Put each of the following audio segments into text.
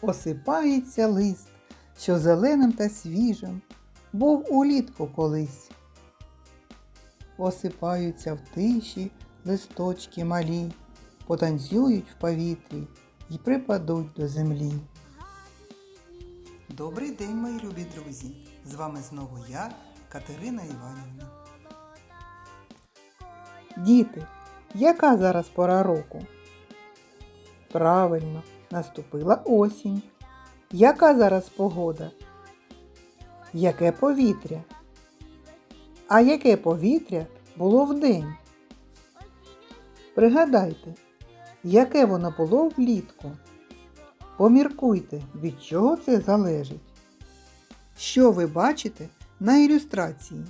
осипається лист, що зеленим та свіжим був улітку колись. Осипаються в тиші листочки малі, потанцюють в повітрі і припадуть до землі. Добрий день, мої любі друзі! З вами знову я, Катерина Іванівна. Діти, яка зараз пора року? Правильно, наступила осінь. Яка зараз погода? Яке повітря? А яке повітря було вдень? Пригадайте, яке воно було влітку? Поміркуйте, від чого це залежить. Що ви бачите на ілюстрації?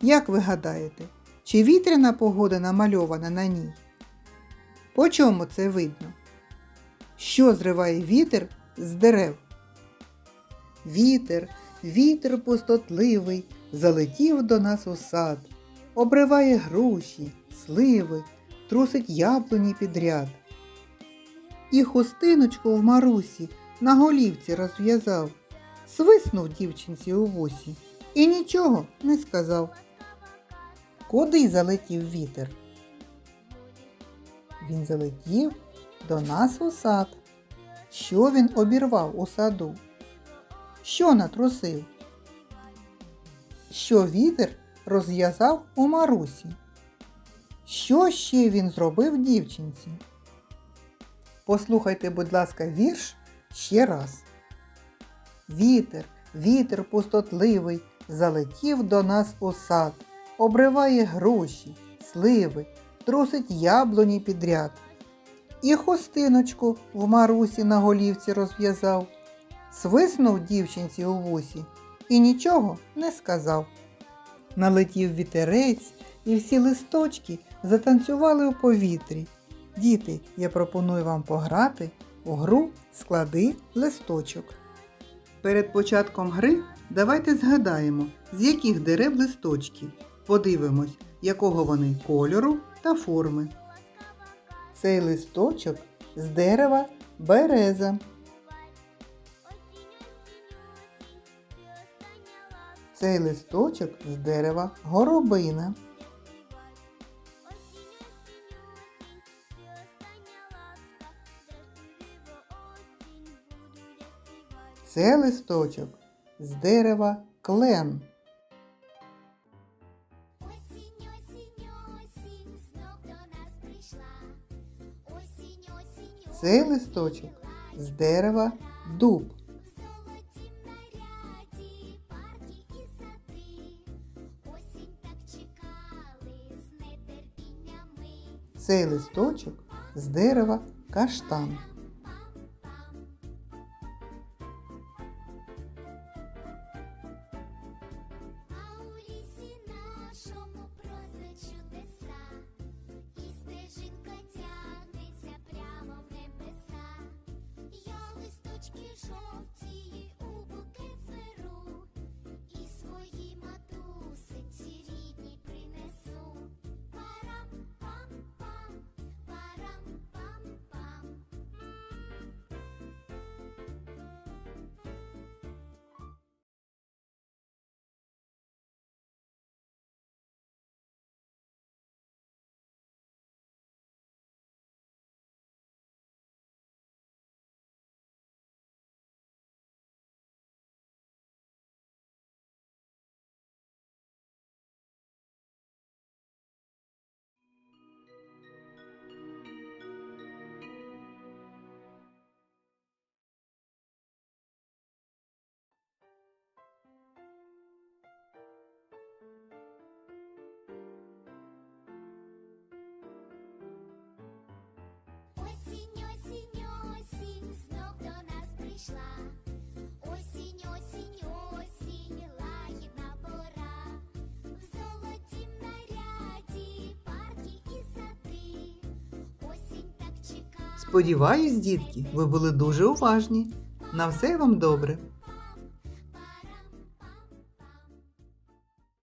Як ви гадаєте, чи вітряна погода намальована на ній? По чому це видно? Що зриває вітер з дерев? Вітер, вітер пустотливий, залетів до нас у сад, обриває груші, сливи, трусить яблуні підряд. І хустиночку в Марусі на голівці розв'язав, свиснув дівчинці у вусі і нічого не сказав. Куди залетів вітер? Він залетів до нас у сад. Що він обірвав у саду? Що натрусив? Що вітер розв'язав у Марусі? Що ще він зробив дівчинці? Послухайте, будь ласка, вірш ще раз. Вітер, вітер пустотливий, залетів до нас у сад, обриває груші, сливи, трусить яблуні підряд. І хустиночку в Марусі на голівці розв'язав, свиснув дівчинці у вусі і нічого не сказав. Налетів вітерець, і всі листочки затанцювали у повітрі. Діти, я пропоную вам пограти у гру склади листочок. Перед початком гри давайте згадаємо, з яких дерев листочки. Подивимось, якого вони кольору та форми. Цей листочок з дерева береза. Цей листочок з дерева горобина. Це листочок з дерева клен. Цей листочок з дерева дуб. Цей листочок з дерева каштан. Осінь, осінь, осінь, лагідна пора. В золотім наряді, парки і сади. Сподіваюсь, дітки, ви були дуже уважні. На все вам добре.